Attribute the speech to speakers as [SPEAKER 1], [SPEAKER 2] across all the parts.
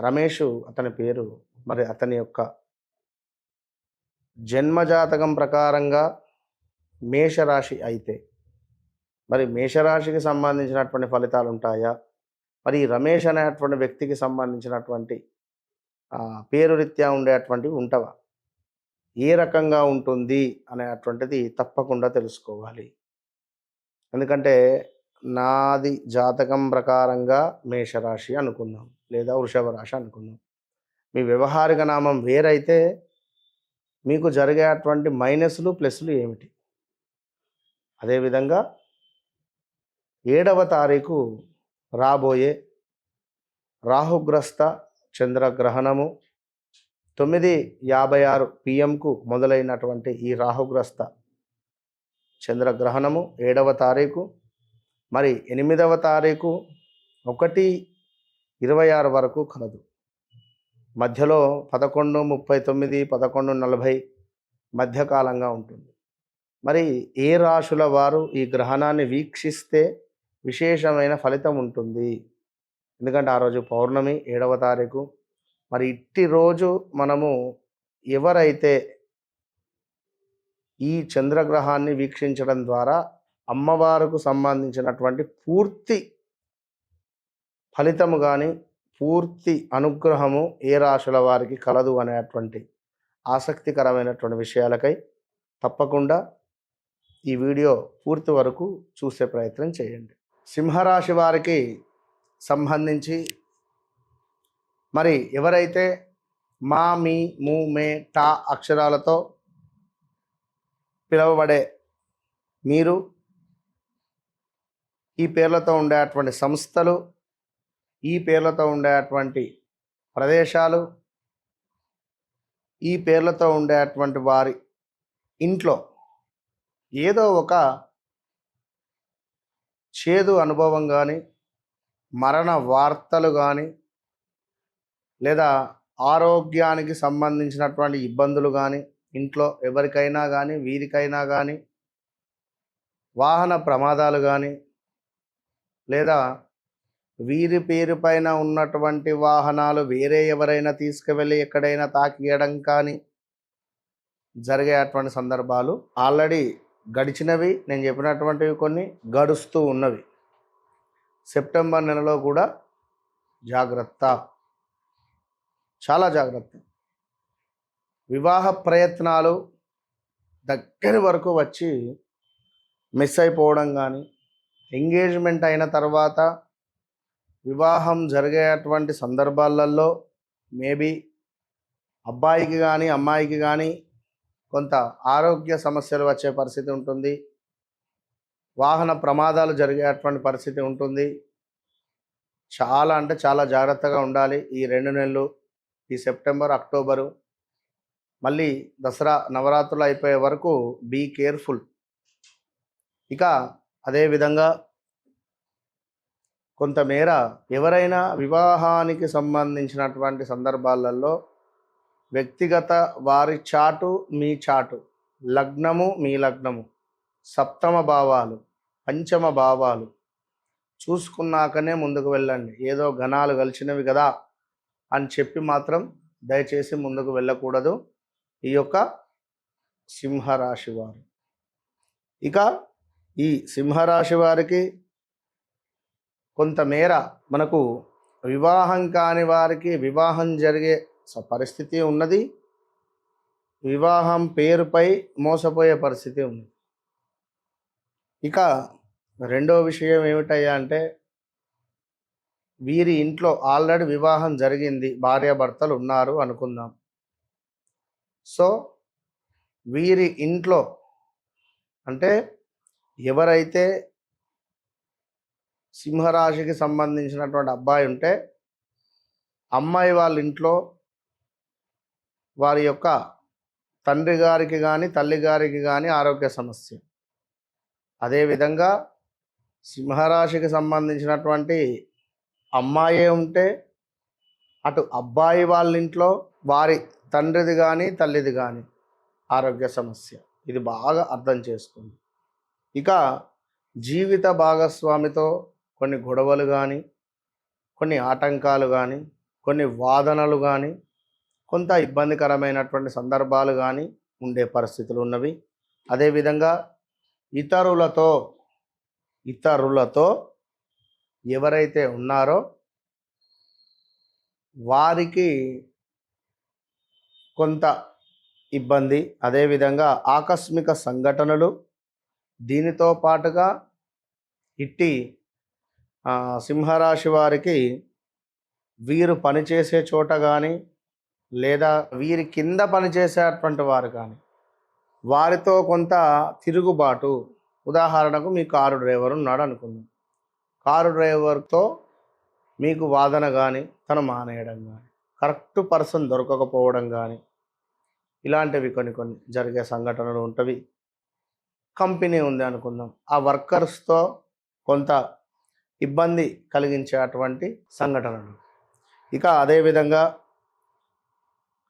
[SPEAKER 1] రమేషు అతని పేరు మరి అతని యొక్క జన్మజాతకం ప్రకారంగా మేషరాశి అయితే మరి మేషరాశికి సంబంధించినటువంటి ఫలితాలు ఉంటాయా మరి ఈ రమేష్ అనేటువంటి వ్యక్తికి సంబంధించినటువంటి పేరు రీత్యా ఉండేటువంటివి ఉంటవా? ఏ రకంగా ఉంటుంది అనేటువంటిది తప్పకుండా తెలుసుకోవాలి. ఎందుకంటే నాది జాతకం ప్రకారంగా మేషరాశి అనుకుందాం లేదా వృషభ రాశి అనుకుందాం. మీ వ్యవహారిక నామం వేరైతే మీకు జరిగేటువంటి మైనస్లు ప్లస్లు ఏమిటి? అదేవిధంగా ఏడవ తారీఖు రాబోయే రాహుగ్రస్త చంద్రగ్రహణము తొమ్మిది యాభై ఆరు పిఎంకు మొదలైనటువంటి ఈ రాహుగ్రస్త చంద్రగ్రహణము ఏడవ తారీఖు మరి ఎనిమిదవ తారీఖు ఒకటి ఇరవై ఆరు వరకు కలదు. మధ్యలో పదకొండు ముప్పై తొమ్మిది పదకొండు నలభై మధ్యకాలంగా ఉంటుంది. మరి ఏ రాశుల వారు ఈ గ్రహణాన్ని వీక్షిస్తే విశేషమైన ఫలితం ఉంటుంది? ఎందుకంటే ఆ రోజు పౌర్ణమి ఏడవ తారీఖు. మరి ఇట్టి రోజు మనము ఎవరైతే ఈ చంద్రగ్రహాన్ని వీక్షించడం ద్వారా అమ్మవారుకు సంబంధించినటువంటి పూర్తి ఫలితము కానీ పూర్తి అనుగ్రహము ఏ రాశుల వారికి కలదు అనేటువంటి ఆసక్తికరమైనటువంటి విషయాలకై తప్పకుండా ఈ వీడియో పూర్తి వరకు చూసే ప్రయత్నం చేయండి. సింహరాశి వారికి సంబంధించి మరి ఎవరైతే మా మీ ము మే టా అక్షరాలతో పిలువబడే మీరు ఈ పేర్లతో ఉండేటువంటి సంస్థలు ఈ పేర్లతో ఉండేటువంటి ప్రదేశాలు ఈ పేర్లతో ఉండేటువంటి వారి ఇంట్లో ఏదో ఒక చేదు అనుభవం కానీ మరణ వార్తలు కానీ లేదా ఆరోగ్యానికి సంబంధించినటువంటి ఇబ్బందులు కానీ ఇంట్లో ఎవరికైనా కానీ వీరికైనా కానీ వాహన ప్రమాదాలు కానీ లేదా వీరి పేరు పైన ఉన్నటువంటి వాహనాలు వేరే ఎవరైనా తీసుకువెళ్ళి ఎక్కడైనా తాకియడం కానీ జరిగే అటువంటి సందర్భాలు ఆల్రెడీ గడిచినవి. నేను చెప్పినటువంటివి కొన్ని గడుస్తూ ఉన్నవి. సెప్టెంబర్ నెలలో కూడా జాగ్రత్త. చాలా జాగ్రత్త. వివాహ ప్రయత్నాలు దగ్గర వరకు వచ్చి మిస్ అయిపోవడం కానీ ఎంగేజ్మెంట్ అయిన తర్వాత వివాహం జరిగేటువంటి సందర్భాలలో మేబీ అబ్బాయికి కానీ అమ్మాయికి కానీ కొంత ఆరోగ్య సమస్యలు వచ్చే పరిస్థితి ఉంటుంది. వాహన ప్రమాదాలు జరిగేటువంటి పరిస్థితి ఉంటుంది. చాలా అంటే చాలా జాగ్రత్తగా ఉండాలి. ఈ రెండు నెలలు ఈ సెప్టెంబర్ అక్టోబరు మళ్ళీ దసరా నవరాత్రులు అయిపోయే వరకు బీ కేర్ఫుల్. ఇక అదేవిధంగా కొంతమేర ఎవరైనా వివాహానికి సంబంధించినటువంటి సందర్భాలలో వ్యక్తిగత వారి చాటు మీ చాటు లగ్నము మీ లగ్నము సప్తమ భావాలు పంచమ భావాలు చూసుకున్నాకనే ముందుకు వెళ్ళండి. ఏదో ఘనాలు కలిసినవి కదా అని చెప్పి మాత్రం దయచేసి ముందుకు వెళ్ళకూడదు. ఈ యొక్క సింహరాశి వారు. ఇక ఈ సింహరాశి వారికి కొంతమేర మనకు వివాహం కాని వారికి వివాహం జరిగే స- పరిస్థితి ఉన్నది. వివాహం పేరుపై మోసపోయే పరిస్థితి ఉంది ఇక రెండో విషయం ఏమిటయ్యా అంటే వీరి ఇంట్లో ఆల్రెడీ వివాహం జరిగింది భార్యాభర్తలు ఉన్నారు అనుకుందాం. సో వీరి ఇంట్లో అంటే ఎవరైతే సింహరాశికి సంబంధించినటువంటి అబ్బాయి ఉంటే అమ్మాయి వాళ్ళ ఇంట్లో వారి యొక్క తండ్రి గారికి కానీ తల్లి గారికి కానీ ఆరోగ్య సమస్య. అదేవిధంగా సింహరాశికి సంబంధించినటువంటి అమ్మాయే ఉంటే అటు అబ్బాయి వాళ్ళ ఇంట్లో వారి తండ్రిది కానీ తల్లిది కానీ ఆరోగ్య సమస్య. ఇది బాగా అర్థం చేసుకోండి ఇక జీవిత భాగస్వామితో కొన్ని గొడవలు కానీ కొన్ని ఆటంకాలు కానీ కొన్ని వాదనలు కానీ కొంత ఇబ్బందికరమైనటువంటి సందర్భాలు కానీ ఉండే పరిస్థితులు ఉన్నవి. అదేవిధంగా ఇతరులతో ఇతరులతో ఎవరైతే ఉన్నారో వారికి కొంత ఇబ్బంది. అదేవిధంగా ఆకస్మిక సంఘటనలు దీనితో పాటుగా ఇట్టి సింహరాశి వారికి వీరు పనిచేసే చోట కానీ లేదా వీరి కింద పనిచేసేటువంటి వారు కానీ వారితో కొంత తిరుగుబాటు. ఉదాహరణకు మీ కారు డ్రైవర్ ఉన్నాడు అనుకుందాం. కారు డ్రైవర్తో మీకు వాదన కానీ తను మానేయడం కానీ కరెక్ట్ పర్సన్ దొరకకపోవడం కానీ ఇలాంటివి కొన్ని కొన్ని జరిగే సంఘటనలు ఉంటవి. కంపెనీ ఉంది అనుకుందాం. ఆ వర్కర్స్తో కొంత ఇబ్బంది కలిగించేటువంటి సంఘటనలు. ఇక అదేవిధంగా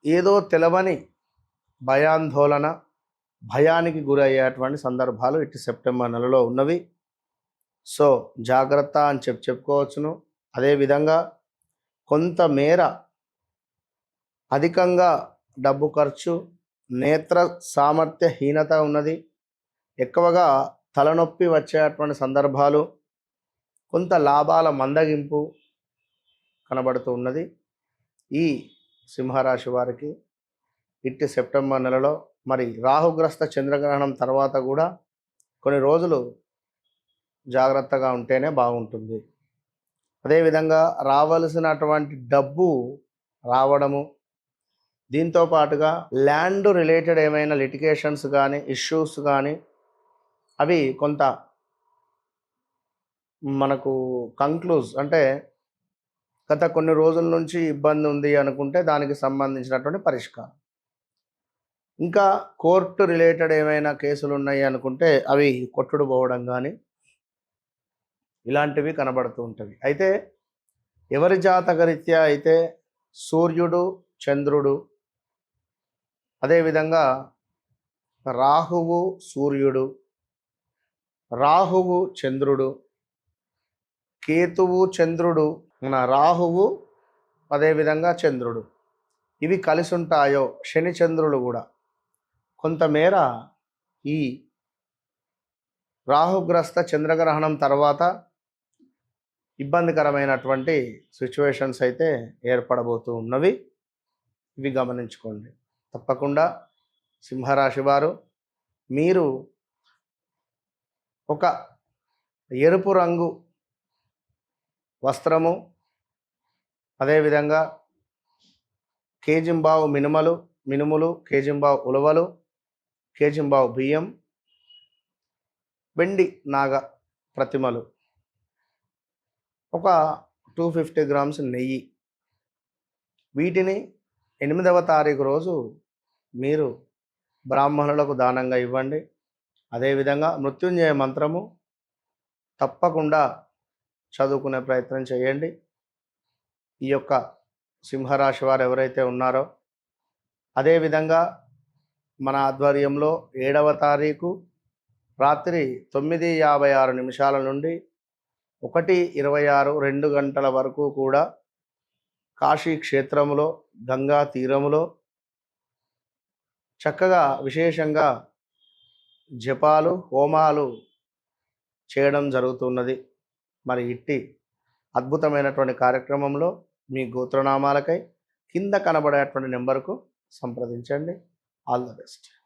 [SPEAKER 1] ఏదో తెలవని భయాందోళన భయానికి గురయ్యేటువంటి సందర్భాలు ఇటు సెప్టెంబర్ నెలలో ఉన్నవి. సో జాగ్రత్త అని చెప్పి చెప్పుకోవచ్చును. అదేవిధంగా కొంతమేర అధికంగా డబ్బు ఖర్చు నేత్ర సామర్థ్యహీనత ఉన్నది. ఎక్కువగా తలనొప్పి వచ్చేటువంటి సందర్భాలు కొంత లాభాల మందగింపు కనబడుతూ ఉన్నది. ఈ సింహరాశి వారికి ఇట్టి సెప్టెంబర్ నెలలో మరి రాహుగ్రస్త చంద్రగ్రహణం తర్వాత కూడా కొన్ని రోజులు జాగ్రత్తగా ఉంటేనే బాగుంటుంది. అదేవిధంగా రావలసినటువంటి డబ్బు రావడము దీంతో పాటుగా ల్యాండ్ రిలేటెడ్ ఏమైనా లిటిగేషన్స్ కానీ ఇష్యూస్ కానీ అవి కొంత మనకు కంక్లూజ్ అంటే గత కొన్ని రోజుల నుంచి ఇబ్బంది ఉంది అనుకుంటే దానికి సంబంధించినటువంటి పరిష్కారం. ఇంకా కోర్టు రిలేటెడ్ ఏమైనా కేసులు ఉన్నాయి అనుకుంటే అవి కొట్టుడు పోవడం కానీ ఇలాంటివి కనబడుతూ ఉంటవి. అయితే ఎవరి జాతకరీత్యా అయితే సూర్యుడు చంద్రుడు అదేవిధంగా రాహువు సూర్యుడు రాహువు చంద్రుడు కేతువు చంద్రుడు మన రాహువు అదేవిధంగా చంద్రుడు. ఇవి కలిసి ఉంటాయో శని చంద్రులు కూడా. కొంతమేర ఈ రాహుగ్రస్త చంద్రగ్రహణం తర్వాత ఇబ్బందికరమైనటువంటి సిచ్యువేషన్స్ అయితే ఏర్పడబోతూ ఉన్నవి. ఇవి గమనించుకోండి. తప్పకుండా సింహరాశి వారు మీరు ఒక ఎరుపు రంగు వస్త్రము అదేవిధంగా కేజింబావు మినుమలు మినుములు కేజింబావు ఉలవలు కేజింబావు బియ్యం వెండి నాగ ప్రతిమలు. ఒక టూ ఫిఫ్టీ గ్రామ్స్ నెయ్యి. వీటిని ఎనిమిదవ తారీఖు రోజు మీరు బ్రాహ్మణులకు దానంగా ఇవ్వండి. అదేవిధంగా మృత్యుంజయ మంత్రము తప్పకుండా చదువుకునే ప్రయత్నం చేయండి. ఈ యొక్క సింహరాశి వారు ఎవరైతే ఉన్నారో అదేవిధంగా మన ఆధ్వర్యంలో ఏడవ తారీఖు రాత్రి తొమ్మిది యాభై ఆరు నిమిషాల నుండి ఒకటి ఇరవై ఆరు రెండు గంటల వరకు కూడా కాశీ క్షేత్రములో గంగా తీరములో చక్కగా విశేషంగా జపాలు హోమాలు చేయడం జరుగుతున్నది. మరి ఇట్టి అద్భుతమైనటువంటి కార్యక్రమంలో మీ గోత్రనామాలకై కింద కనబడేటువంటి నెంబర్కు సంప్రదించండి. All the best.